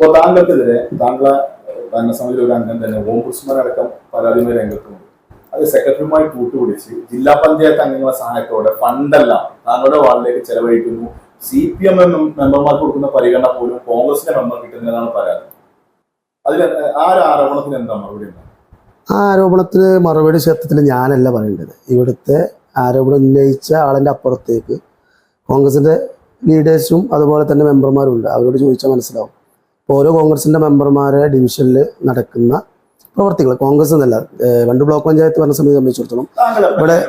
അപ്പോൾ താങ്കൾക്കെതിരെ താങ്കളെ ഭരണസമിതിയിൽ ഒരു അംഗം തന്നെ ഓം കുസ്മാൻ അടക്കം പരാതിയുമായി രംഗത്തുണ്ട്. അത് സെക്രട്ടറിയുമായി കൂട്ടുപിടിച്ച് ജില്ലാ പഞ്ചായത്ത് അംഗങ്ങളെ സഹായത്തോടെ ഫണ്ടെല്ലാം താങ്കളുടെ വാർഡിലേക്ക് ചെലവഴിക്കുന്നു. സി പി എം മെമ്പർമാർക്ക് കൊടുക്കുന്ന പരിഗണന പോലും കോൺഗ്രസിന്റെ മെമ്പർ കിട്ടുന്നതാണ് പരാതി. അതിൽ ആ ഒരു ആരോപണത്തിന് എന്താ മറുപടി ആ ആരോപണത്തിന് മറുപടി ശബ്ദത്തിൽ ഞാനല്ല പറയേണ്ടത്. ഇവിടുത്തെ ആരോപണം ഉന്നയിച്ച ആളിന്റെ അപ്പുറത്തേക്ക് കോൺഗ്രസിന്റെ ലീഡേഴ്സും അതുപോലെ തന്നെ മെമ്പർമാരും ഉണ്ട്. അവരോട് ചോദിച്ചാൽ മനസ്സിലാവും. ഓരോ കോൺഗ്രസിന്റെ മെമ്പർമാരെ ഡിവിഷനിൽ നടക്കുന്ന പ്രവർത്തികൾ കോൺഗ്രസ് എന്നല്ല വണ്ടു ബ്ലോക്ക് പഞ്ചായത്ത് ഭരണസമിതി സംബന്ധിച്ചിടത്തോളം ഇവിടെ-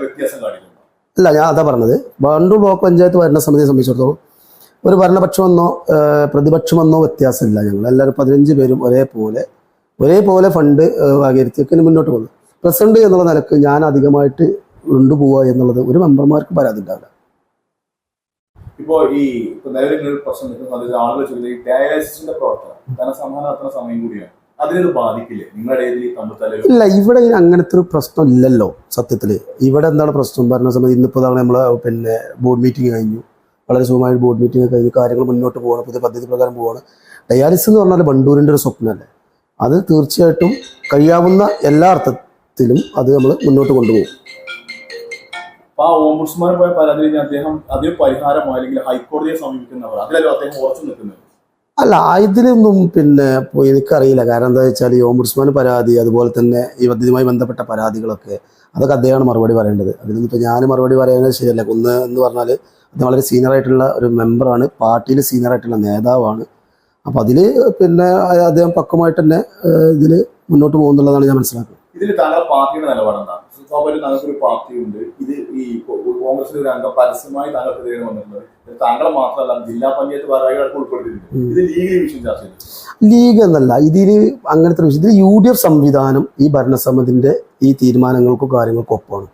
അല്ല ഞാൻ അതാ പറഞ്ഞത്. വണ്ടു ബ്ലോക്ക് പഞ്ചായത്ത് ഭരണസമിതിയെ സംബന്ധിച്ചിടത്തോളം ഒരു ഭരണപക്ഷമെന്നോ പ്രതിപക്ഷമെന്നോ വ്യത്യാസമില്ല ഞങ്ങൾ എല്ലാവരും പതിനഞ്ച് പേരും ഒരേപോലെ ഒരേപോലെ ഫണ്ട് വകയിരുത്തിയൊക്കെ മുന്നോട്ട് പോകുന്നു പ്രസിഡന്റ് എന്നുള്ള നിലയ്ക്ക് ഞാൻ അധികമായിട്ട് കൊണ്ടുപോവുക എന്നുള്ളത് ഒരു മെമ്പർമാർക്ക് പരാതി ഉണ്ടാവില്ല. ഇപ്പോ ഈ ഇപ്പൊ നിലവിൽ പ്രശ്നം നിൽക്കുന്ന ആളുകൾ ചോദിക്കുന്നത് ഈ ഡയാലിസിന്റെ പ്രവർത്തനം ധനസമാഹരണം നടത്തുന്ന സമയം കൂടിയാണ്. ഇല്ല ഇവിടെ അങ്ങനത്തെ ഒരു പ്രശ്നം ഇല്ലല്ലോ സത്യത്തിൽ ഇവിടെ എന്താണ് പ്രശ്നം? പറഞ്ഞ സമയത്ത് ഇന്നിപ്പോൾ തവണ നമ്മൾ പിന്നെ ബോർഡ് മീറ്റിംഗ് കഴിഞ്ഞു. വളരെ സുഖമായ ബോർഡ് മീറ്റിംഗ് കഴിഞ്ഞ് കാര്യങ്ങൾ മുന്നോട്ട് പോകണം പുതിയ പദ്ധതി പ്രകാരം പോകണം ഡയാലിസിസ് എന്ന് പറഞ്ഞാൽ ബണ്ടൂരിന്റെ ഒരു സ്വപ്നമല്ലേ? അത് തീർച്ചയായിട്ടും കഴിയാവുന്ന എല്ലാ അർത്ഥത്തിലും അത് നമ്മൾ മുന്നോട്ട് കൊണ്ടുപോകും. അപ്പൊ ആ ഓംബുഡ്സ്മാൻ പോയ പരാതി കഴിഞ്ഞാൽ അദ്ദേഹം അതിന് പരിഹാരമോ അല്ലെങ്കിൽ ഹൈക്കോടതിയെ സമീപിക്കുന്നവർ. അതിലല്ലോ അദ്ദേഹം ഉറച്ചു നിൽക്കുന്നത്. അല്ല ഇതിലൊന്നും പിന്നെ എനിക്കറിയില്ല. കാരണം എന്താ വെച്ചാൽ ഈ ഓംബുഡ്സ്മാൻ പരാതി അതുപോലെ തന്നെ ഈ പദ്ധതിയുമായി ബന്ധപ്പെട്ട പരാതികളൊക്കെ അതൊക്കെ അദ്ദേഹമാണ് മറുപടി പറയേണ്ടത്. അതിനൊന്നും ഇപ്പോൾ ഞാൻ മറുപടി പറയുന്നത് ശരിയല്ല. ഒന്ന് എന്ന് പറഞ്ഞാൽ അദ്ദേഹം വളരെ സീനിയർ ആയിട്ടുള്ള ഒരു മെമ്പറാണ് പാർട്ടിയിൽ സീനിയർ ആയിട്ടുള്ള നേതാവാണ്. അപ്പോൾ അതിൽ പിന്നെ അദ്ദേഹം പക്വമായിട്ട് തന്നെ ഇതിൽ മുന്നോട്ട് പോകുന്നുള്ളതാണ് ഞാൻ മനസ്സിലാക്കുന്നത്. ഇതിൽ താങ്കൾ പാർട്ടിയുടെ നിലപാടെന്താണ് സ്വാഭാവികം താങ്കൾക്കൊരു പാർട്ടി ഉണ്ട് ഇത് ഈ കോൺഗ്രസിന്റെ ഒരു അംഗം പരസ്യമായി താങ്കൾക്കെതിരെ വന്നിട്ടുള്ളത്. ഇത് താങ്കളെ മാത്രമല്ല ജില്ലാ പഞ്ചായത്ത് ഭാരവാഹികളൊക്കെ ഉൾപ്പെടുത്തിയിട്ടുണ്ട് ഇത് ലീഗലി വിഷയം ചർച്ച ചെയ്തു. ലീഗ് എന്നല്ല ഇതിൽ അങ്ങനത്തെ വിഷയത്തിൽ വിഷയം. ഇതിൽ യു ഡി എഫ് സംവിധാനം ഈ ഭരണസമിതിന്റെ ഈ തീരുമാനങ്ങൾക്കും കാര്യങ്ങൾക്കും ഒപ്പമാണ്.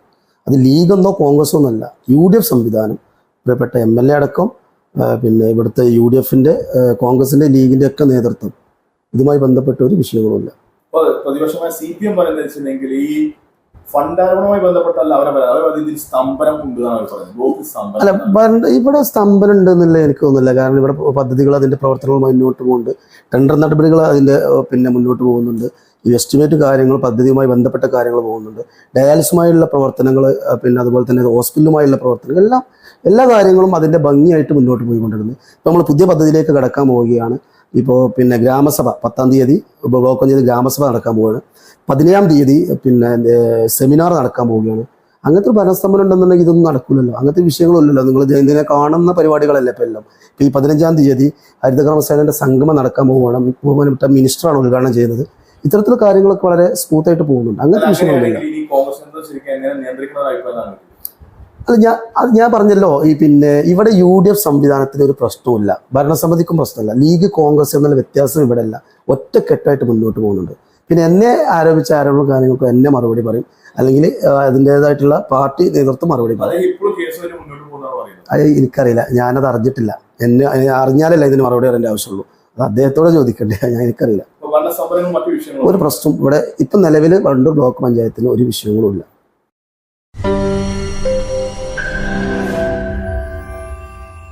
അത് ലീഗെന്നോ കോൺഗ്രസോ എന്നല്ല യു ഡി എഫ് സംവിധാനം. പ്രിയപ്പെട്ട എം എൽ എ അടക്കം പിന്നെ ഇവിടുത്തെ യു ഡി എഫിന്റെ കോൺഗ്രസിന്റെ ലീഗിന്റെ ഒക്കെ നേതൃത്വം. ഇതുമായി ബന്ധപ്പെട്ട ഒരു വിഷയങ്ങളുമില്ല പ്രതിപക്ഷമായ സി പി എം പറയുന്നത് വെച്ചിട്ടുണ്ടെങ്കിൽ ഈ ഫണ്ടാരോപണവുമായി ബന്ധപ്പെട്ടല്ല അവരെ ഇതിൽ സ്തംഭനം ഉണ്ട് പറയുന്നത്. അല്ല ഇവിടെ സ്തംഭനം ഉണ്ടെന്നുള്ള എനിക്ക് തോന്നുന്നില്ല. കാരണം ഇവിടെ പദ്ധതികൾ അതിന്റെ പ്രവർത്തനങ്ങൾ മുന്നോട്ട് പോകുന്നുണ്ട്. ടെൻഡർ നടപടികൾ അതിന്റെ പിന്നെ മുന്നോട്ട് പോകുന്നുണ്ട്. ഈ എസ്റ്റിമേറ്റ് കാര്യങ്ങൾ പദ്ധതിയുമായി ബന്ധപ്പെട്ട കാര്യങ്ങൾ പോകുന്നുണ്ട്. ഡയാലിസുമായുള്ള പ്രവർത്തനങ്ങൾ പിന്നെ അതുപോലെ തന്നെ ഹോസ്പിറ്റലുമായുള്ള പ്രവർത്തനങ്ങൾ എല്ലാം എല്ലാ കാര്യങ്ങളും അതിന്റെ ഭംഗിയായിട്ട് മുന്നോട്ട് പോയിക്കൊണ്ടിരുന്നു. ഇപ്പോൾ നമ്മൾ പുതിയ പദ്ധതിയിലേക്ക് കടക്കാൻ പോവുകയാണ്. ഇപ്പോൾ പിന്നെ ഗ്രാമസഭ പത്താം തീയതി ബ്ലോക്ക് പഞ്ചായത്ത് ഗ്രാമസഭ നടക്കാൻ പോവുകയാണ്. പതിനേഴാം തീയതി പിന്നെ സെമിനാർ നടക്കാൻ പോവുകയാണ്. അങ്ങനത്തെ ഒരു ഭരണസ്തംഭനം ഉണ്ടെന്നുണ്ടെങ്കിൽ ഇതൊന്നും നടക്കില്ലല്ലോ അങ്ങനത്തെ വിഷയങ്ങളൊന്നുമില്ലല്ലോ. നിങ്ങൾ ഇതിനെ കാണുന്ന പരിപാടികളല്ലേ ഇപ്പം എല്ലാം. ഇപ്പം ഈ പതിനഞ്ചാം തീയതി ഹരിതകർമ്മസേനയുടെ സംഗമം നടക്കാൻ പോവുകയാണ്. ബഹുമാനപ്പെട്ട മിനിസ്റ്ററാണ് ഉദ്ഘാടനം ചെയ്യുന്നത് ഇത്തരത്തിലുള്ള കാര്യങ്ങളൊക്കെ വളരെ സ്മൂത്തായിട്ട് പോകുന്നുണ്ട്. അങ്ങനത്തെ വിഷയങ്ങളില്ല അത് ഞാൻ അത് ഞാൻ പറഞ്ഞല്ലോ ഈ പിന്നെ ഇവിടെ യു ഡി എഫ് സംവിധാനത്തിന് ഒരു പ്രശ്നവുമില്ല. ഭരണസമിതിക്കും പ്രശ്നമില്ല. ലീഗ് കോൺഗ്രസ് എന്നുള്ള വ്യത്യാസം ഇവിടെ അല്ല ഒറ്റക്കെട്ടായിട്ട് മുന്നോട്ട് പോകുന്നുണ്ട്. പിന്നെ എന്നെ ആരോപിച്ച ആരോപണ കാര്യങ്ങൾക്കും എന്നെ മറുപടി പറയും. അല്ലെങ്കിൽ അതിന്റെതായിട്ടുള്ള പാർട്ടി നേതൃത്വം മറുപടി പറയും. അത് എനിക്കറിയില്ല. ഞാനത് അറിഞ്ഞിട്ടില്ല. എന്നെ അറിഞ്ഞാലല്ല ഇതിന് മറുപടി പറയേണ്ട ആവശ്യമുള്ളൂ. അത് അദ്ദേഹത്തോടെ ചോദിക്കണ്ടേ ഞാൻ എനിക്കറിയില്ല. ഒരു പ്രശ്നം. ഇവിടെ ഇപ്പം നിലവിൽ വണ്ടൂർ ബ്ലോക്ക് പഞ്ചായത്തിന് ഒരു വിഷയങ്ങളും ഇല്ല.